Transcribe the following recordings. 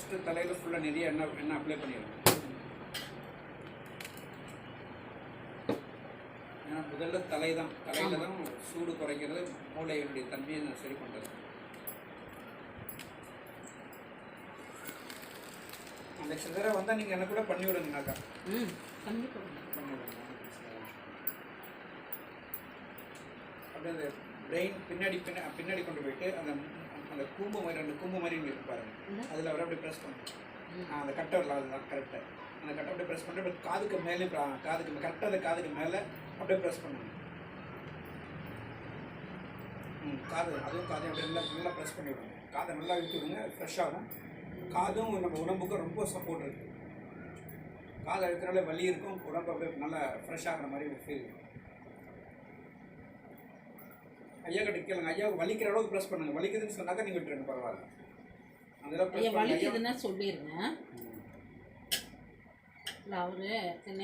First தலையில் ஃபுல்லாக நிறைய எண்ணெய் எண்ணெய் அப்ளை பண்ணிடணும். ஏன்னா முதல்ல தலை தான் தலையில் தான் சூடு குறைக்கிறது மூளையினுடைய தன்மையை நான் சரி பண்ணுறது நெக்ஸ்ட் தடவை வந்தால் நீங்கள் என்ன கூட பண்ணி விடுங்கனாக்கா ம் கண்டிப்பாக பண்ணி விடுங்க. அப்படியே அந்த பிரெயின் பின்னாடி பின்னா பின்னாடி கொண்டு போயிட்டு அந்த அந்த கூம்பு மாதிரி அந்த கூம்பு மாதிரி இங்கே இருக்கு பாருங்க? அதில் வர அப்படியே ப்ரெஸ் பண்ணுங்க ஆ, அந்த கட்டை வரல அதுதான் கரெக்டாக அந்த கட்டை அப்படியே ப்ரெஸ் பண்ணிட்டு அப்படியே காதுக்கு மேலே காதுக்கு கரெக்டாக அந்த காதுக்கு மேலே அப்படியே ப்ரெஸ் பண்ணுங்க ம் காது அதுவும் காதையும் அப்படியே நல்லா நல்லா ப்ரெஸ் பண்ணி விடுங்க காதை நல்லா இழுத்து விடுங்க ஃப்ரெஷ் ஆகும். காதும் நம்ம உடம்புக்கு ரொம்ப சப்போர்ட் இருக்குது காதை இருக்கிறனால வலி இருக்கும் உடம்பு அப்படியே நல்லா ஃப்ரெஷ் ஆகிற மாதிரி ஒரு ஃபீல் ஐயா கிட்ட கேளுங்க. ஐயா வலிக்கிற அளவுக்கு ப்ரெஸ் பண்ணுங்க. வலிக்குதுன்னு சொன்னாக்கா நீங்கள் விட்டுருங்க பரவாயில்ல. ஐயா பண்ணுங்க ஐயா வலிக்குதுன்னா சொல்லிடுங்க இல்லை அவரு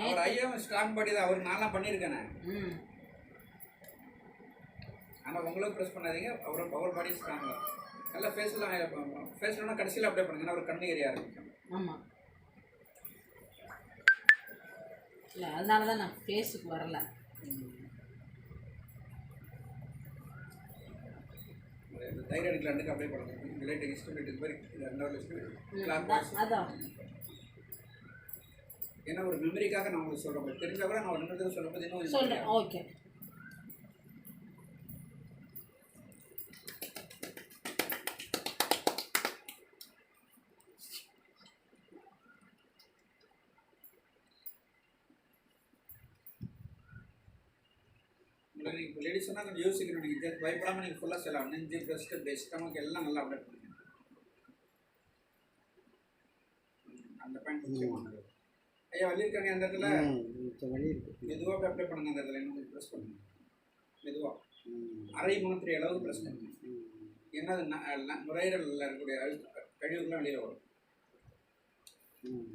அவர் ஐயாவும் ஸ்ட்ராங் பாடி தான். அவர் நான்லாம் பண்ணியிருக்கேனே. ம். ஆனால் உங்களுக்கு ப்ரெஸ் பண்ணாதீங்க. அவர் பவர் பாடி ஸ்ட்ராங் தான். நல்லா ஃபேஸ்லாம் ஃபேஸ்லாம் கடைசியில் அப்ளை பண்ணுங்க. ஒரு கண்ணு ஏரியா ஆரம்பிக்கும் ஆமாம் இல்லை அதனால தான் நான் ஃபேஸுக்கு வரல. தைராய்டு கிளாண்டுக்கு அப்ளை பண்ணுங்க இந்த லைட் இன்ஸ்ட்ருமெண்ட் இது மாதிரி இது ரெண்டாவது அதான், ஏன்னா ஒரு மெமரிக்காக நான் உங்களுக்கு சொல்கிறேன் உங்களுக்கு தெரிஞ்சா கூட நான் ஒரு நிமிடத்துக்கு சொல்லும்போது இன்னும் சொல்கிறேன் ஓகே உங்களுக்கு நீங்கள் லேடிஸ் சொன்னால் கொஞ்சம் யோசிக்கணும் நீங்கள் ஜஸ்ட் பயப்படாமல் நீங்கள் ஃபுல்லாக சொல்லலாம் நெஞ்சு பிரஸ்ட்டு பெஸ்ட் ஸ்டமக் எல்லாம் நல்லா அப்டேட் பண்ணுங்க அந்த பாயிண்ட் முக்கியமானது ஐயா வள்ளியிருக்காங்க அந்த இடத்துல? வழி இருக்கு. மெதுவாக அப்ளை பண்ணுங்க அந்த இடத்துல. இன்னும் ப்ரெஸ் பண்ணுங்க. மெதுவாக. அரை மூணு அளவுக்கு ப்ரெஸ் பண்ணுங்க. ஏன்னா அது நுரையீரலில் இருக்கக்கூடிய கழிவுகள்லாம் வெளியில் வரும் ம்.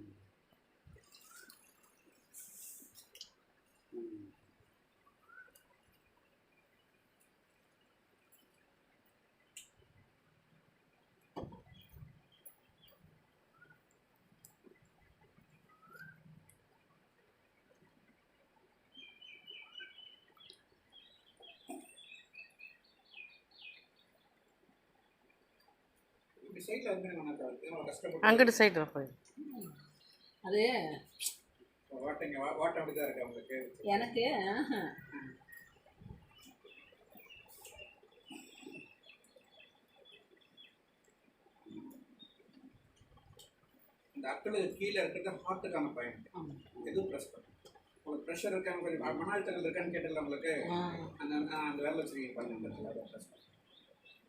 ம். இப்படி சைடில் வந்து எனக்கு அவ்வளோ கஷ்டப்பட்டு அங்கிட்டு சைடு போய். அது வாட்டைங்க வா வாட்டம் அப்படி தான் இருக்கு அவங்களுக்கு எனக்கு. இந்த அக்களுக்கு கீழே இருக்கிறது ஹார்ட்டுக்கான பாயிண்ட் எதுவும் ப்ரெஸ் பண்ணுங்க உங்களுக்கு ப்ரெஷர் இருக்கான்னு கொஞ்சம் மன அழுத்தங்கள் இருக்கான்னு கேட்டல உங்களுக்கு அந்த அந்த வேலை வச்சுருக்கீங்க பாருங்க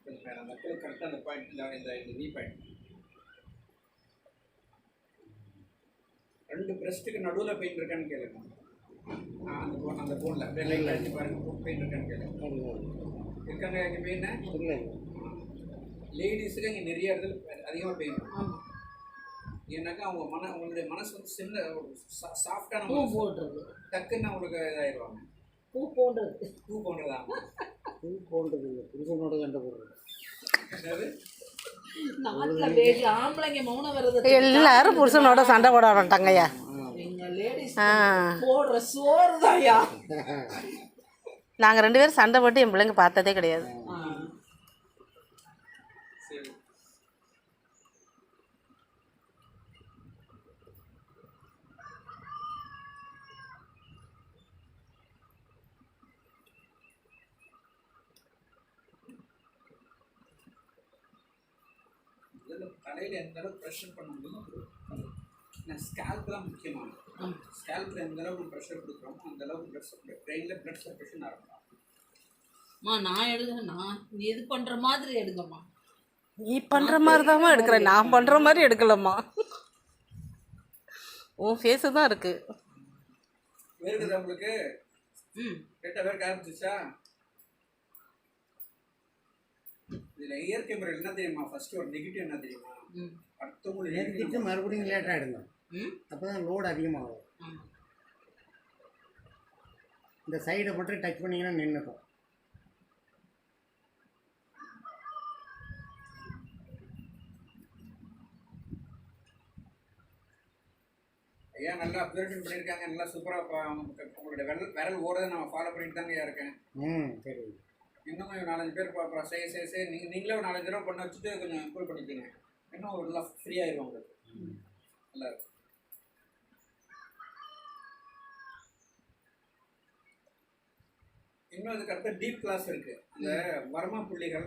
அந்த அக்களுக்கு கரெக்டாக அந்த பாயிண்ட் இந்த இந்த இந்த பாயிண்ட் ரெண்டு பிரஸ்ட்டுக்கு நடுவில் பெயின் இருக்கான்னு கேளுங்க. அந்த bone- அந்த போனில் லைட் அடிச்சு பாருங்க பெயின் இருக்கான்னு கேளுங்க. இருக்காங்க இங்கே பெயின் இல்லை லேடிஸுக்கு இங்கே நிறைய இடத்துல அதிகமாக பெயின் ஆமாம் ஏன்னாக்கா அவங்க மன அவங்களுடைய மனசு வந்து சின்ன சாஃப்டான பூ மனசு. போடுறது டக்குன்னு அவங்களுக்கு இதாயிடுவாங்க. பூ போடுறது பூ போன்றதா பூ போன்றது இல்லை. புருஷனோட சண்டை போடுறது. எல்லாரும் புருஷனோட சண்டை போட போடுற சோறு தான்யா நாங்கள் ரெண்டு பேரும் சண்டை போட்டு என் பிள்ளைங்க பார்த்ததே கிடையாது ஆ. சரி தலையில எந்த அளவுக்கு ப்ரெஷர் பண்ண முடியுமோ நான் ஸ்கேல்ப் தான் முக்கியமானது. ஸ்கேல்பில் எந்த அளவுக்கு ப்ரெஷர் கொடுக்குறோமோ அந்த அளவுக்கு பிளட் பிரெயினில் பிளட் சர்க்குலேஷன் ஆரம்பிக்கும் அம்மா நான் எடுங்க நான் நீ இது பண்ற மாதிரி எடுங்கம்மா. நீ பண்ணுற மாதிரி தாம்மா எடுக்கிறேன். நான் பண்ணுற மாதிரி எடுக்கலம்மா. உன் ஃபேஸு தான் இருக்குது வேறுக்குது உங்களுக்கு? ம். கேட்டால் வேறு ஆரம்பிச்சிச்சா இதில் இயற்கை முறையில் என்ன தெரியுமா? ஃபர்ஸ்ட் ஒரு நெகட்டிவ் என்ன தெரியுமா? ம். அடுத்தவங்களுடைய நிறுத்திட்டு மறுபடியும் லேட்டாக எடுங்க அப்போ தான் லோடு அதிகமாகும். இந்த சைடை மட்டும் டச் பண்ணிங்கன்னா நின்றுக்கும் ஐயா நல்லா அப்சர்வேஷன் பண்ணியிருக்காங்க. நல்லா சூப்பராக உங்களுடைய விரல் விரல் ஓடுறதை நான் ஃபாலோ பண்ணிட்டு தாங்க ஐயா இருக்கேன். ம் சரி. இன்னும் கொஞ்சம் நாலஞ்சு பேர் பார்ப்போம் செய்ய செய்ய செய்ய நீங்கள் நீங்களே ஒரு நாலஞ்சு ரூபா பண்ண வச்சுட்டு கொஞ்சம் இம்ப்ரூவ் பண்ணிக்கோங்க. இன்னும் நல்லா ஃப்ரீ ஆயிடும் உங்களுக்கு நல்லா இருக்கும். இன்னும் அதுக்கு அடுத்த டீப் கிளாஸ் இருக்குது இந்த வர்மா புள்ளிகள்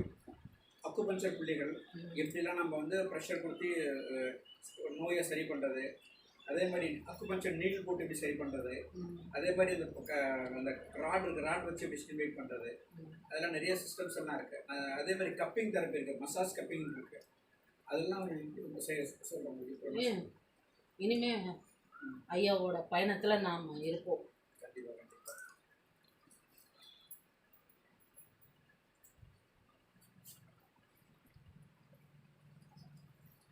அக்குபஞ்சர் புள்ளிகள் எப்படிலாம் நம்ம வந்து ப்ரெஷர் கொடுத்து நோயை சரி பண்ணுறது அதே மாதிரி அக்குபஞ்சர் நீடில் போட்டு இப்படி சரி பண்ணுறது அதே மாதிரி இந்த க- அந்த ராட் இருக்குது ராட் வச்சு எப்படி ஸ்டிமுலேட் பண்ணுறது அதெல்லாம் நிறைய சிஸ்டம்ஸ் எல்லாம் இருக்குது அதே மாதிரி கப்பிங் தெரப்பி இருக்குது மசாஜ் கப்பிங் இருக்குது அதெல்லாம் ஏன் இனிமே ஐயாவோட பயணத்துல நாம் இருப்போம். கண்டிப்பாக கண்டிப்பாக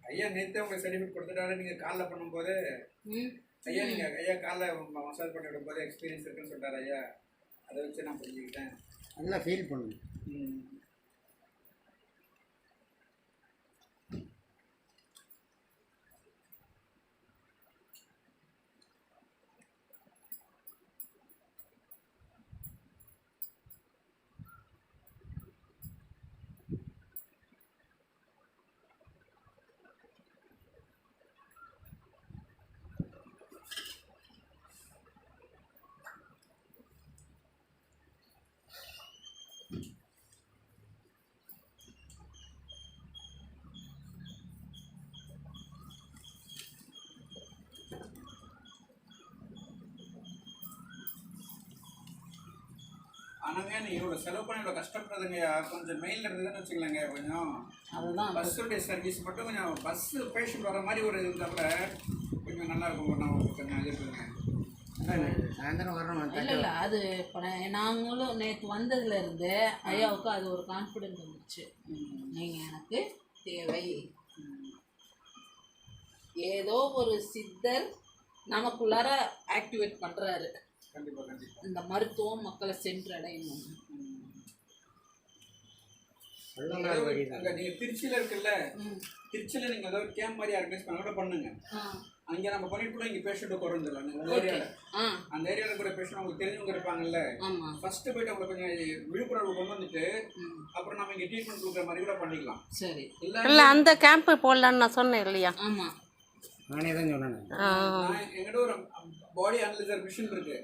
ஐயா நேற்றே உங்களுக்கு சர்டிஃபிகேட் கொடுத்துட்டாரு. நீங்கள் காலைல பண்ணும்போது ம். ஐயா நீங்கள் ஐயா காலைல மசாஜ் பண்ணி விடும்போது எக்ஸ்பீரியன்ஸ் இருக்குன்னு சொல்லிட்டாரு ஐயா. அதை வச்சு நான் புரிஞ்சுக்கிட்டேன். நல்லா ஃபீல் பண்ணணும் ம். ஆனாங்க நீ இவ்வளோ செலவு பண்ணி இவ்வளோ கஷ்டப்படுறதுங்கய்யா கொஞ்சம் மெயிலில் இருந்ததுன்னு வச்சுக்கலாங்க கொஞ்சம். அதுதான். பஸ்ஸுடைய சர்வீஸ் மட்டும் கொஞ்சம் பஸ்ஸு பேஷண்ட் வர மாதிரி ஒரு இருந்தால் கூட கொஞ்சம் நல்லா இருக்கும் நான் கொஞ்சம் அதான் சாயந்தரம் வரணும் இல்லை இல்லை. அது இப்போ நான் நாங்களும் நேற்று வந்ததுல இருந்து ஐயாவுக்கு அது ஒரு கான்ஃபிடென்ட் வந்துச்சு நீங்கள் எனக்கு தேவை. ஏதோ ஒரு சித்தர் நமக்குள்ளார ஆக்டிவேட் பண்ணுறாரு கண்டிப்பாக கண்டிப்பாக இந்த மருத்துவம் மக்களை சென்றடையணும். அங்கே நீங்கள் திருச்சியில் இருக்குல்ல திருச்சியில் நீங்கள் ஏதாவது கேம்ப் மாதிரி ஆர்கனைஸ் பண்ண கூட பண்ணுங்க. அங்கே நம்ம பண்ணிட்டு கூட இங்கே பேஷண்ட்டு குறைஞ்சிடலாம் உங்கள் ஏரியாவில் அந்த ஏரியாவில் கூட பேஷண்ட் உங்களுக்கு தெரிஞ்சவங்க இருப்பாங்கல்ல. ஃபஸ்ட்டு போயிட்டு அவங்களை கொஞ்சம் விழிப்புணர்வு கொண்டு வந்துட்டு அப்புறம் நம்ம இங்கே ட்ரீட்மெண்ட் கொடுக்குற மாதிரி கூட பண்ணிக்கலாம். சரி. இல்லை இல்லை அந்த கேம்ப் போடலான்னு நான் சொன்னேன் இல்லையா? ஆமாம் நானே தான் சொன்னேன். எங்கிட்ட ஒரு பாடி அனலைசர் மிஷின் இருக்கு.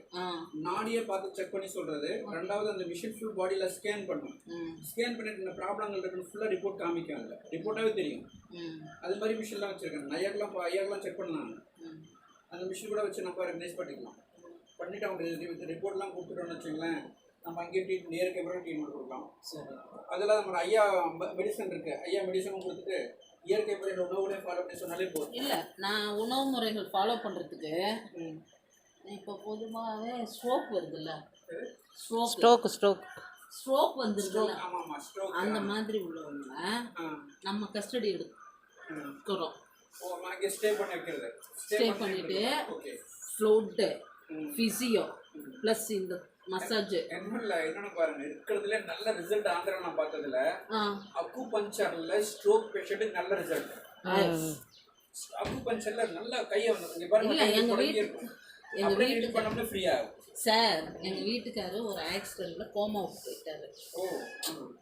நாடியே பார்த்து செக் பண்ணி சொல்றது. ரெண்டாவது அந்த மிஷின் ஃபுல் பாடியில ஸ்கேன் பண்ணும். ஸ்கேன் பண்ணிட்டு இந்த ப்ராப்ளங்கள் இருக்குன்னு ஃபுல்லாக ரிப்போர்ட் காமிக்கும் அதில். ரிப்போர்ட்டாகவே தெரியும். அது மாதிரி மிஷின்லாம் வச்சிருக்கேன் ஐயாக்கெல்லாம் ஐயாக்கெல்லாம் செக் பண்ணலாம் ம். அந்த மிஷின் கூட வச்சு நம்ம ரெகனைஸ் பண்ணிக்கலாம். பண்ணிட்டு அவங்க ரிப்போர்ட்லாம் கொடுத்துட்டோம்னு வச்சுங்களேன் நம்ம அங்கேயே ட்ரீட்மெண்ட் இயற்கை பிறகு ட்ரீட்மெண்ட் கொடுக்கலாம். சரி. அதில் நம்ம ஐயா மெடிசன் இருக்கு. ஐயா மெடிசனும் கொடுத்துட்டு இயற்கை முறையில் உணவுலேயே ஃபாலோ பண்ணி சொன்னாலே போதும். இல்லை நான் உணவு முறைகள் ஃபாலோ பண்ணுறதுக்கு. இப்போ பொதுவாகவே ஸ்ட்ரோக் வருதுல்ல? Stroke stroke stroke stroke stroke அந்த மாதிரி உள்ளவங்கள ஆ. நம்ம கஸ்டடி. எடுக்கிறோம். ஓ நான் இங்கே ஸ்டே பண்ணி வைக்கிறது. Stay பண்ணிட்டு ஃப்ளோட்டு. ஃபிசியோ ப்ளஸ் இந்த மசாஜ் என்ன இல்லை என்னன்னு பாருங்க இருக்கிறதுல நல்ல ரிசல்ட் ஆந்திரா நான் பார்த்ததுல. அக்கு பஞ்சர்ல ஸ்ட்ரோக் பேஷண்ட்டுக்கு நல்ல ரிசல்ட் அக்கு பஞ்சர்ல நல்ல கையை வந்து பாருங்க எங்க வீட்டு- எங்க வீட்டுக்கு- இது பண்ணோம்னா ஃப்ரீ ஆகும் சார் எங்கள் வீட்டுக்காரர் ஒரு ஆக்சிடெண்ட்டில் கோமாவுக்கு போயிட்டாரு. ஓ ம்.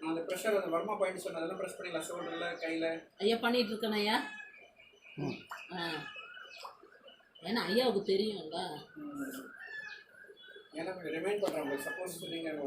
நான் அந்த ப்ரெஷர் அந்த வர்மா பாயிண்ட் சொன்னதெல்லாம் ப்ரெஸ் பண்ணிடலாம். ஷோல்டர்ல கையில. ஐயா பண்ணிட்டு இருக்கேன் ஐயா? ஆ. ஏன்னா ஐயாவுக்கு தெரியும்ல. ம். ஏன்னா ரிமைண்ட் பண்ணுறேன் சப்போஸ் நீங்கள்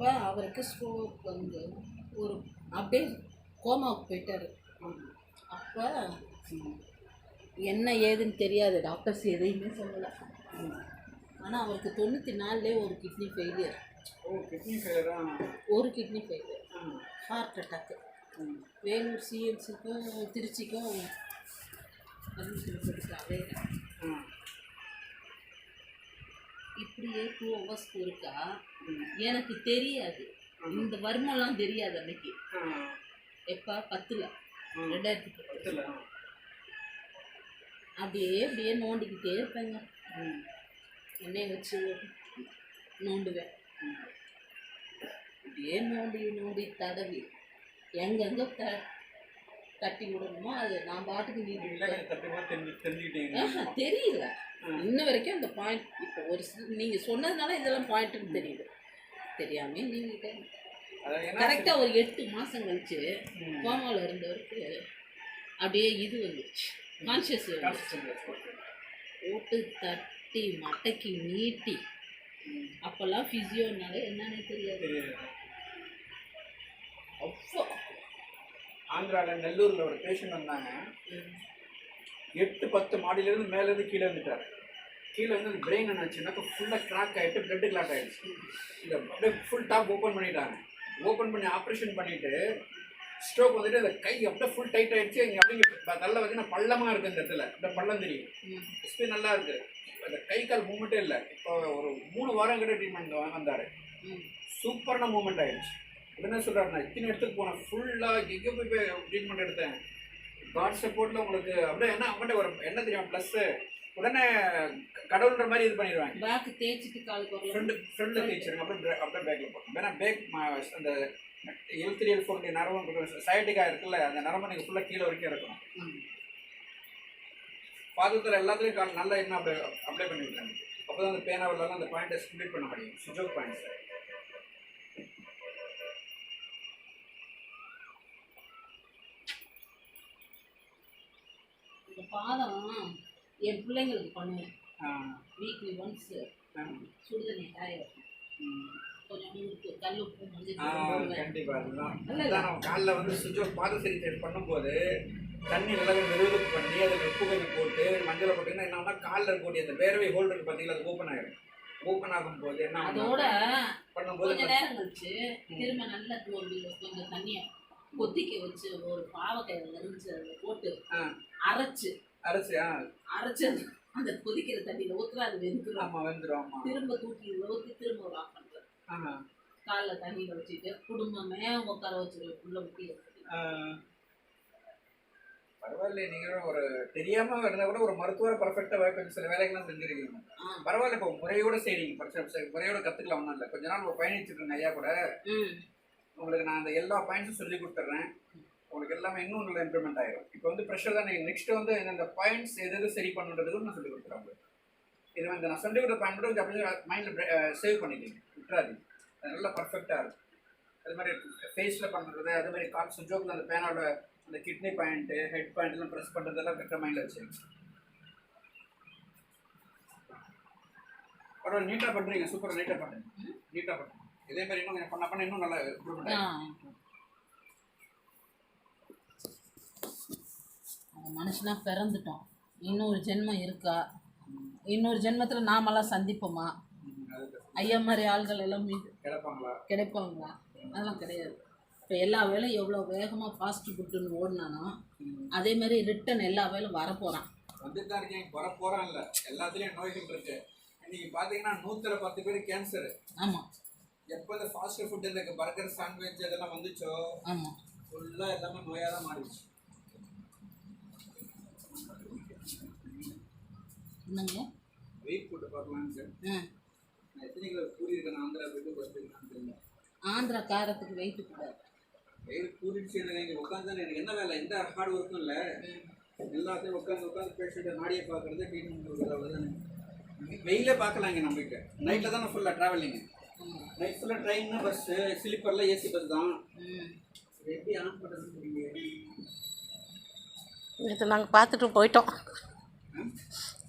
அப்போ அவருக்கு ஸ்ட்ரோக் வந்து ஒரு அப்படியே கோமாவுக்கு போயிட்டாரு. அப்போ என்ன ஏதுன்னு தெரியாது. டாக்டர்ஸ் எதையுமே சொல்லலை. ஆனால் அவருக்கு தொண்ணூற்றி நாலுலேயே ஒரு கிட்னி ஃபெயிலியர் ஒரு kidney failure heart attack Vellore சிஎம்சிக்கும் திருச்சிக்கும் admission போட்டுருக்காங்க. அப்படியே டூ ஹவர்ஸ்க்கு இருக்கா? எனக்கு தெரியாது. இந்த வருமம்லாம் தெரியாது அன்னைக்கு. எப்போ? பத்தில். ரெண்டாயிரத்தி பத்து பத்தில். அப்படியே அப்படியே நோண்டிக்கிட்டே இருப்பேங்க. எண்ணெயை வச்சு நோண்டுவேன். அப்படியே நோண்டி நோண்டி தடவி எங்கெங்க த தட்டி விடணுமோ அது நான் பாட்டுக்கு நீ தெரியல. இன்ன வரைக்கும் அந்த பாயிண்ட் இப்போ ஒரு நீங்கள் சொன்னதுனால இதெல்லாம் பாயிண்ட்டுன்னு தெரியுது. தெரியாமே நீங்கள் கரெக்டாக ஒரு எட்டு மாதம் கழிச்சு. கோமாவில் இருந்தவருக்கு அப்படியே இது வந்துருச்சு. கான்ஷியஸ் போட்டு தட்டி மட்டைக்கு நீட்டி. அப்போல்லாம் ஃபிசியோனால என்னன்னு தெரியாது. அவ்வளோ ஆந்திராவில் நெல்லூரில் ஒரு பேஷண்ட் வந்தாங்க. எட்டு பத்து மாடியிலேருந்து மேலேருந்து கீழே வந்துட்டார். கீழே வந்து அந்த பிரெயின் என்னாச்சுன்னாக்கா ஃபுல்லாக கிராக் ஆகிட்டு பிளட் கிளாட் ஆகிடுச்சு இந்த அப்படியே ஃபுல் டாப் ஓப்பன் பண்ணிட்டாங்க. ஓப்பன் பண்ணி ஆப்ரேஷன் பண்ணிவிட்டு ஸ்ட்ரோக் வந்துட்டு அந்த கை அப்படியே ஃபுல் டைட் ஆகிடுச்சு இங்கே அப்படியே நல்ல பார்த்தீங்கன்னா பள்ளமாக இருக்குது இந்த இடத்துல. அப்படியே பள்ளம் தெரியும். ஸ்பீட் நல்லா இருக்குது அந்த கை கால் மூமெண்ட்டே இல்லை. இப்போ ஒரு மூணு வாரம் கிட்ட ட்ரீட்மெண்ட் வந்தார். ம். சூப்பரான மூமெண்ட் ஆயிடுச்சு. உடனே சொல்கிறாரு நான் இத்தனை இடத்துக்கு போனேன் ஃபுல்லாக எங்கே போய் போய் ட்ரீட்மெண்ட் எடுத்தேன். காட் சப்போர்ட்டில் உங்களுக்கு அப்படியே என்ன அவங்கள்ட்ட ஒரு என்ன தெரியும் ப்ளஸ்ஸு உடனே கடவுள்ன்ற மாதிரி இது பண்ணிடுவாங்க. பேக்கு தேய்ச்சிட்டு காலுக்கு வரலாம் ஃப்ரெண்டு ஃப்ரெண்டில் தேய்ச்சிருங்க அப்புறம் அப்புறம் பேக்கில் போட்டோம் ஏன்னா பேக் அந்த எல் த்ரீ எல் ஃபோர் நரம்பு சைட்டிக்காக இருக்குல்ல அந்த நரம்பு நீங்கள் ஃபுல்லாக கீழே வரைக்கும் இருக்கணும். பாதத்தில் எல்லாத்துலேயும் கால் நல்லா என்ன அப்ளை அப்ளை பண்ணி விட்டாங்க அப்போ தான் அந்த பேனாவிலலாம் அந்த பாயிண்ட்டை ஸ்பிளிட் பண்ண முடியும். சுஜோக் பாயிண்ட்ஸ் இந்த பாதம் என் பிள்ளைங்களுக்கு பண்ணுவேன். வீக்லி ஒன்ஸ் சுடுதண்ணி காய. கொஞ்சம் உப்பு கல் உப்பு மஞ்சள் கண்டிப்பாக அதுதான். இல்ல, நம்ம காலில் வந்து பாத சிகிச்சை பண்ணும்போது தண்ணி நல்லா வெறுவெடுப்பு பண்ணி அதில் உப்பு கொஞ்சம் போட்டு மஞ்சளை போட்டுன்னா என்னன்னா காலில் இருக்கக்கூடிய அந்த வேர்வை ஹோல்டர் பார்த்தீங்களா அது ஓப்பன் ஆகிடும் ஓப்பன் ஆகும்போது என்ன அதோட பண்ணும்போது கொஞ்ச நேரம் கழிச்சு திரும்ப நல்லா கொஞ்சம் தண்ணியை கொதிக்க வச்சு ஒரு பாவக்காய் நெறிஞ்சு அதில் போட்டு. அரைச்சு அரிசி ஆ அரைச்சு அந்த- கொதிக்கிற தண்ணியில் ஊற்றுற அது வெந்துடும் ஆமாம் வந்துடும் ஆமாம் திரும்ப தூக்கி ஊற்றி திரும்ப ஒரு ஆஃப் பண்ணுறேன் ஆமாம் காலில் தண்ணியில் வச்சுட்டு குடும்பமே உட்கார வச்சுருவேன் உள்ள ஊற்றி பரவாயில்ல நீங்கள் ஒரு தெரியாமல் இருந்தால் கூட ஒரு மருத்துவரை பர்ஃபெக்டாக கொஞ்சம் சில வேலைகள்லாம் செஞ்சுருக்கீங்க. பரவாயில்ல இப்போ முறையோட செய்றீங்க. பரிசு முறையோட கற்றுக்கலாம் ஒன்றும் இல்லை. கொஞ்ச நாள் பயணிச்சுட்டு ஐயா கூட. ம். உங்களுக்கு நான் அந்த எல்லா பாயிண்ட்ஸும் சொல்லி கொடுத்துட்றேன் உங்களுக்கு எல்லாமே இன்னும் நல்லா இம்ப்ளிமெண்ட் ஆயிடும் இப்போ வந்து ப்ரெஷர் தான் நீங்கள் நெக்ஸ்ட் வந்து இந்த பாயிண்ட்ஸ் எது எது சரி பண்ணுறதுக்கு நான் சொல்லி கொடுத்துறேன் உங்களுக்கு. இது வந்து நான் சொல்லி கொடுத்த பாயிண்ட் மட்டும் கொஞ்சம் அப்படியே மைண்டில் சேவ் பண்ணிக்கிறேன் விட்டுறாதீங்க. அது நல்லா பர்ஃபெக்டாக இருக்கும். அது மாதிரி ஃபேஸில் பண்ணுறது அது மாதிரி கால் சுஜோக்கில் அந்த பேனோட அந்த கிட்னி பாயிண்ட்டு ஹெட் பாயிண்ட்லாம் ப்ரெஸ் பண்ணுறதெல்லாம் கரெக்டாக மைண்டில் வச்சுருங்க பரவாயில்ல நீட்டாக பண்ணுறீங்க சூப்பராக நீட்டாக பண்ணுறீங்க நீட்டாக பண்ணுறீங்க இதே மாதிரி இன்னும் பண்ண பண்ண இன்னும் நல்லா இம்ப்ரூவ்மெண்ட் ஆகும் அந்த மனுஷனா பிறந்துட்டோம். இன்னொரு ஜென்மம் இருக்கா? இன்னொரு ஜென்மத்தில் நாமெல்லாம் சந்திப்போமா? ஐயா மாதிரி ஆள்கள் எல்லாம் மீது கிடப்பாங்களா? கிடைப்பாங்களா? அதெல்லாம் கிடையாது. இப்போ எல்லா வேலையும் எவ்வளோ வேகமாக ஃபாஸ்ட் ஃபுட்டுன்னு ஓடினானோ அதே மாதிரி ரிட்டன் எல்லா வேலையும் வரப்போகிறான் வந்துட்டு தான் இருக்கேன் வர போகிறான் இல்லை எல்லாத்துலேயும் நோய்கள் இருக்கு. இன்னைக்கு பார்த்தீங்கன்னா நூற்றுல பத்து பேர் கேன்சர் ஆமாம் எப்போ இந்த ஃபாஸ்ட் ஃபுட் இந்த பர்கர் சாண்ட்விச் இதெல்லாம் வந்துச்சோ? ஆமாம் ஃபுல்லாக எல்லாமே நோயாக தான் மாறிடுச்சு. என்னங்க? வெயிட் போட்டு பார்க்கலான்னு சார். ஆ. நான் எத்தனை கிலோ கூடியிருக்கேன் ஆந்திரா போயிட்டு பஸ்ட்டுக்கு தெரியல. ஆந்திரா காரத்துக்கு வெயிட்டு கூடாது வெயில் கூடிடுச்சு எனக்கு இங்கே உட்காந்து எனக்கு என்ன வேலை? எந்த ஹார்ட் ஒர்க்கும் இல்லை. எல்லாத்தையும் உட்காந்து உட்காந்து பேஷண்ட்டை நாடியை பார்க்குறது ட்ரீட்மெண்ட் கொடுக்குறது அவ்வளோதானே வெயிலே பார்க்கலாம் இங்கே நம்மளுக்கு நைட்டில் தானே ஃபுல்லாக ட்ராவலிங்கு நைட் ஃபுல்லாக ட்ரெயின் பஸ்ஸு ஸ்லீப்பரில் ஏசி பஸ் தான். எப்படி ஆன் தெரியல நேற்று நாங்கள் பார்த்துட்டு போயிட்டோம்.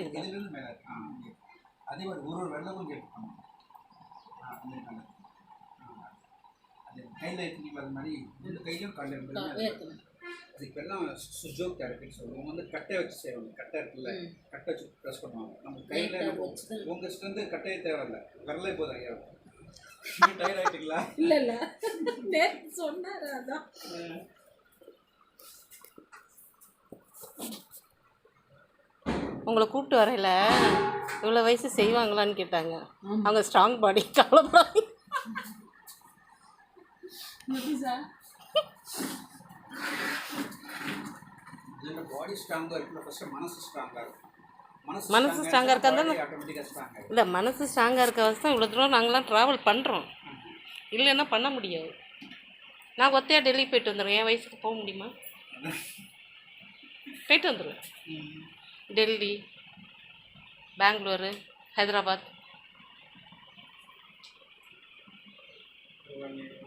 இருந்து. இதுலேருந்து மேலே இருக்கு. ஆ இங்கே. அதே மாதிரி ஒரு ஒரு வெள்ளமும் கேப் பண்ணணும் ஆ அந்த மேலே ஆ. அது கையில் எடுத்துக்கிட்டு அது மாதிரி இந்த கையிலும் காலில் ஏத்தணும். அதுக்கு எல்லாம் சுஜோக் தெரப்பின்னு சொல்லுவோம். வந்து கட்டை வச்சு செய்வாங்க. கட்டை இருக்குல்ல. கட்டை வச்சு ப்ரெஸ் பண்ணுவாங்க. நம்ம கையில். உங்கள் ஸ்ட்ரென்த்து கட்டையே தேவையில்ல. விரலே போதும் ஐயா. டயர் ஆகிட்டீங்களா இல்ல இல்ல. நேத்து சொன்னாரு அதான். உங்களை கூப்பிட்டு வரையில இவ்வளோ வயசு செய்வாங்களான்னு கேட்டாங்க. அவங்க ஸ்ட்ராங் பாடி கவலைப்படாது எப்படி சார் இதில் பாடி ஸ்ட்ராங்காக இருக்குல்ல ஃபஸ்ட்டு மனசு ஸ்ட்ராங்காக இருக்கும் மனசு இருக்கா இல்லை மனசு ஸ்ட்ராங்காக இருக்க வச்சு தான் இவ்வளோ தூரம் நாங்களாம் ட்ராவல் பண்ணுறோம் இல்லைன்னா பண்ண முடியாது. நான் ஒத்தையாக டெல்லி போயிட்டு வந்துடுவேன் என் வயசுக்கு போக முடியுமா? போயிட்டு வந்துடுவேன் டெல்லி பெங்களூரு ஹைதராபாத்.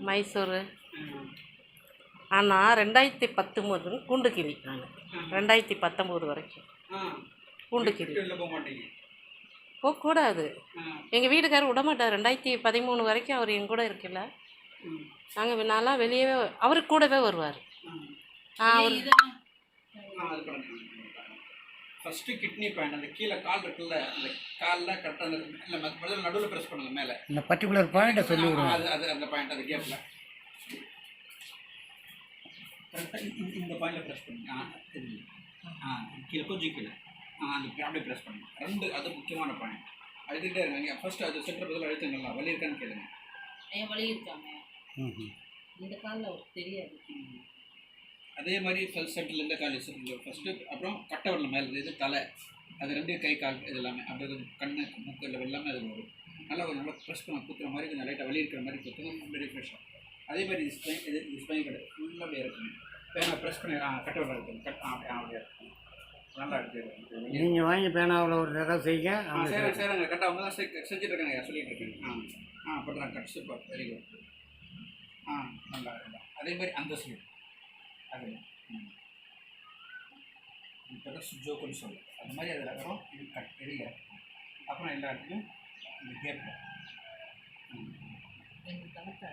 மைசூரு. ஆனால் ரெண்டாயிரத்தி பத்தொம்போது கூண்டு கிளி நாங்கள் ரெண்டாயிரத்தி பத்தொம்போது வரைக்கும். ஆ கூண்டு கிளி வெளில போக மாட்டீங்க போகக்கூடாது எங்கள் வீட்டுக்காரர் விட மாட்டார் ரெண்டாயிரத்தி பதிமூணு வரைக்கும் அவர் என் கூட இருக்கல ம். நாங்கள் நான்லாம் வெளியவே அவர் கூடவே வருவார். ஆ அவர் இதெல்லாம் ஆ, அது பண்ணுங்க ஃபஸ்ட்டு கிட்னி பாயிண்ட் அந்த கீழே கால் இருக்குல்ல அந்த காலில் கரெக்டாக அந்த இல்லை முதல்ல நடுவில் ப்ரெஸ் பண்ணுங்க மேலே. இந்த பர்டிகுலர் பாயிண்ட்டை சொல்லி விடுங்க அது அது அந்த பாயிண்ட் அந்த கேப்பில் கரெக்டாக இந்த பாயிண்டில் ப்ரெஸ் பண்ணுங்க ஆ ஆ கீழே கொஞ்சம் கீழே. ஆ அந்த அப்படியே ப்ரெஸ் பண்ணுங்க ரெண்டு அது முக்கியமான பாயிண்ட் அழுதுகிட்டே இருங்க. ஃபர்ஸ்ட் அது சென்டர் பதில் அழுத்துங்களா வலி இருக்கான்னு கேளுங்க. என் வழி இருக்காங்க இந்த காலில் அவருக்கு தெரியாது. அதே மாதிரி ஃபர்ஸ்ட் சென்டரில் இருந்த கால் சென்டரில் ஃபஸ்ட்டு அப்புறம் கட்டை வரல மேலே இது தலை அது ரெண்டு கை கால் இது எல்லாமே. அப்படியே கண்ணு மூக்கு இல்லை எல்லாமே அது வரும். நல்லா கொஞ்சம் நல்லா ப்ரெஸ் பண்ண குத்துற மாதிரி கொஞ்சம் லைட்டாக வலி இருக்கிற மாதிரி குத்துங்க ரொம்ப ரிஃப்ரெஷ்ஷாக அதே மாதிரி இது ஸ்பைன் இது இது ஸ்பைன் கிடையாது ஃபுல்லாக அப்படியே இருக்குங்க பேனா ப்ரெஸ் பண்ணி ஆ கட்டை வரல இருக்குது கட் ஆ அப்படியே அப்படியே இருக்கும். நல்லா இருக்குது நீங்கள் வாங்கி பேனாவில் ஒரு தடவை செய்ய ஆ சரி சரிங்க கரெக்டாக அவங்க தான் செஞ்சுட்டு இருக்காங்க. சொல்லிட்டு இருக்கேன். ஆ ஆ பண்ணுறாங்க கட். சூப்பர். வெரி குட் ஆ நல்லா நல்லா அதே மாதிரி அந்த ஸ்லீப் அது இப்போ தான் சுஜோக்குன்னு சொல்லு. அது மாதிரி அதில் வரும் இது கட் பெரிய அப்புறம் எல்லா இடத்துலையும் இந்த கேப்பில் எங்கள் தாத்தா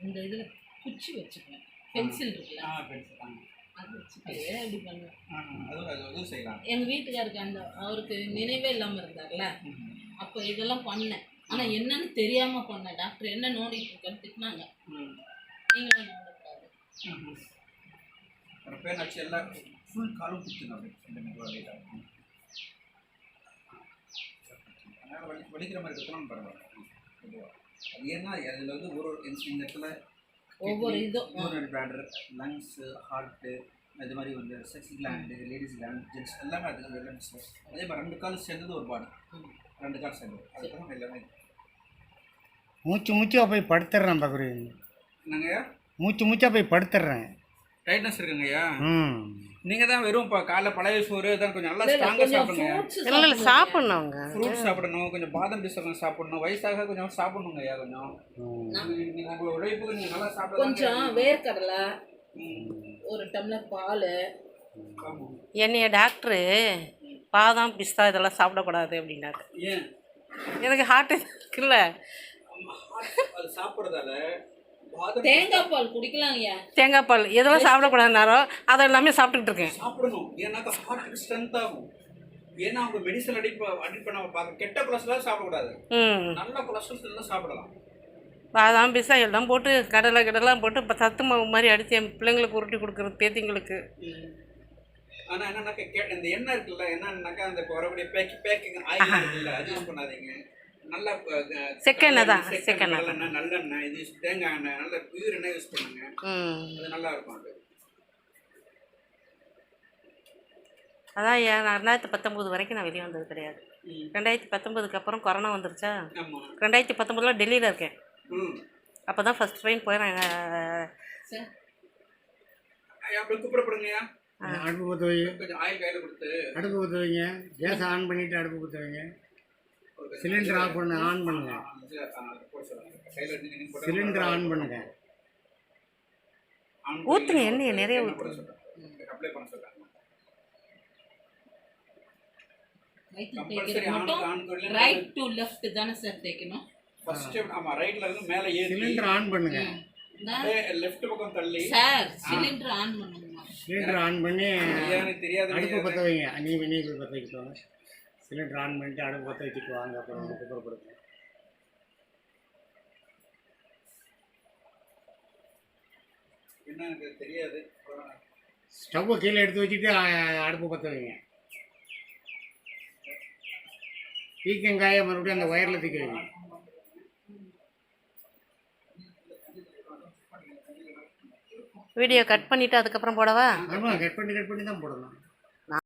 இந்த இதில் குச்சி வச்சுக்குவேன் பென்சில் இருக்குல்ல? ஆ பெருசு ஆ. அது வச்சுட்டு இப்படி பண்ணுவேன் செய்யலாம். எங்கள் வீட்டுக்காருக்கு அந்த அவருக்கு நினைவே இல்லாமல் இருந்தார்ல. அப்போ இதெல்லாம் பண்ணேன். ஆனால் என்னன்னு தெரியாமல் பண்ணேன். டாக்டர் என்ன நோண்டிட்டு இருக்கேன்னு திட்டினாங்க. நீங்களும் நோண்டக்கூடாது ம். ஒரு பேர் நச்சு எல்லாம் ஃபுல் காலும் லைட்டாக அதனால் வலி வலிக்கிற மாதிரி இருக்கணும் பரவாயில்ல. அது ஏன்னா அதில் வந்து ஒரு ஒரு இந்த இடத்துல ஒவ்வொரு இதும் யூரினரி பிளாடர் லங்ஸு ஹார்ட்டு இது மாதிரி வந்து sex gland ladies gland gents எல்லாமே அது அது எல்லாமே. அதே மாதிரி ரெண்டு கால் சேர்ந்தது ஒரு பாடி. ரெண்டு கால் சேர்ந்தது அதுக்கப்புறம் எல்லாமே மூச்சு மூச்சாக போய் படுத்துடுறேன் பகுரி என்னங்கய்யா மூச்சு மூச்சாக போய் படுத்துடுறேன் டைட்னஸ் இருக்குங்கய்யா. ம். நீங்கள் தான் வெறும் இப்போ காலைல பழைய சோறு தான் கொஞ்சம் நல்லா ஸ்ட்ராங்காக சாப்பிடுங்க. இல்லை இல்லை சாப்பிட்ணும் அவங்க ஃப்ரூட்ஸ் சாப்பிடணும் கொஞ்சம் பாதாம் பிஸ்கட் சாப்பிடணும் வயசாக கொஞ்சம் சாப்பிடணுங்க ஐயா கொஞ்சம். ம். நீங்க- நீங்க உங்களோட உழைப்புக்கு நீங்கள் நல்லா சாப்பிட கொஞ்சம் வேர்க்கடலை ஒரு டம்ளர் பால். என்னைய டாக்டரு பாதாம் பிஸ்தா இதெல்லாம் சாப்பிடக்கூடாது அப்படின்னாரு. ஏன்? எனக்கு ஹார்ட் இருக்குல்ல. சாப்பிட்றதால தேங்காய் பால் குடிக்கலாம் தேங்காய் பால். எதெல்லாம் சாப்பிடக்கூடாதுனாரோ அதை எல்லாமே சாப்பிட்டுக்கிட்டு இருக்கேன். சாப்பிடணும். ஏன்னாக்கா ஹார்ட்டுக்கு ஸ்ட்ரென்த் ஆகும். ஏன்னா அவங்க மெடிசன் அடிப்ப அடிட் பண்ண பார்க்க கெட்ட கொலஸ்ட்ரால் சாப்பிடக்கூடாது. ம். நல்ல கொலஸ்ட்ரால் எல்லாம் சாப்பிடலாம். பாதாம் பிஸ்தா எல்லாம் போட்டு கடலை கடலாம் போட்டு இப்போ சத்து மாவு மாதிரி அடித்து என் பிள்ளைங்களுக்கு உருட்டி கொடுக்குறது பேத்திங்களுக்கு. ஆனால் என்னன்னாக்கா கே இந்த எண்ணெய் இருக்குல்ல என்னன்னாக்கா அந்த வரக்கூடிய பேக்கி பேக்கிங் ஆயில் இருக்குல்ல அது பண்ணாதீங்க. நல்லா செக்கெண்ணெய் தான், செக்கெண்ணெய், செக்கெண்ணெய். நல்லெண்ணெய் நல்லெண்ணெய் இது use- தேங்காய் எண்ணெய் நல்ல பியூர் எண்ணெய் யூஸ் பண்ணுங்க. ம். அது நல்லா இருக்கும் அது. அதான் ஏன் நான் ரெண்டாயிரத்தி பத்தொம்போது வரைக்கும் நான் வெளியே வந்தது கிடையாது. ரெண்டாயிரத்தி பத்தொம்போதுக்கு அப்புறம் கொரோனா வந்துருச்சா? ரெண்டாயிரத்தி பத்தொம்போதில் டெல்லியில் இருக்கேன். ம். அப்போ தான் ஃபஸ்ட் அப்படியே குப்புறப்படுங்கய்யா அடுப்பு பற்ற வை கொஞ்சம் ஆயில் கையில் கொடுத்து. அடுப்பு பற்ற வைங்க கேஸ் ஆன் பண்ணிவிட்டு அடுப்பு பற்ற வைங்க சிலிண்டர் ஆஃப் பண்ண ஆன் பண்ணுங்க. சிலிண்டர் ஆன் பண்ணுங்க. ஊத்துங்க, எண்ணெயை நிறைய பண்ணி ரைட் டு லெஃப்ட் தானே சார் தேய்க்கணும். ஃபர்ஸ்ட் ஆமா ரைட்ல இருந்து மேல ஏறி சிலிண்டர் ஆன் பண்ணுங்க. லெஃப்ட் பக்கம் தள்ளி. சார் சிலிண்டர் ஆன் பண்ணுங்கம்மா. சிலிண்டர் ஆன் பண்ணி எனக்கு தெரியாது அடுப்பு பற்ற வைங்க. நீ நீ வச்சுட்டு வாங்க சிலிண்டர் ஆன் பண்ணிட்டு அடுப்பு பற்ற வச்சுட்டு வாங்க அப்புறம் என்ன எனக்கு தெரியாது. ஸ்டவ்வை கீழே எடுத்து வச்சுட்டு அடுப்பு பற்ற வைங்க. பீக்கங்காயை மறுபடியும் அந்த ஒயரில் தூக்கி வைங்க. வீடியோ கட் பண்ணிவிட்டு அதுக்கப்புறம் போடவா? ஆமாம் கட் பண்ணி கட் பண்ணி தான் போடணும்.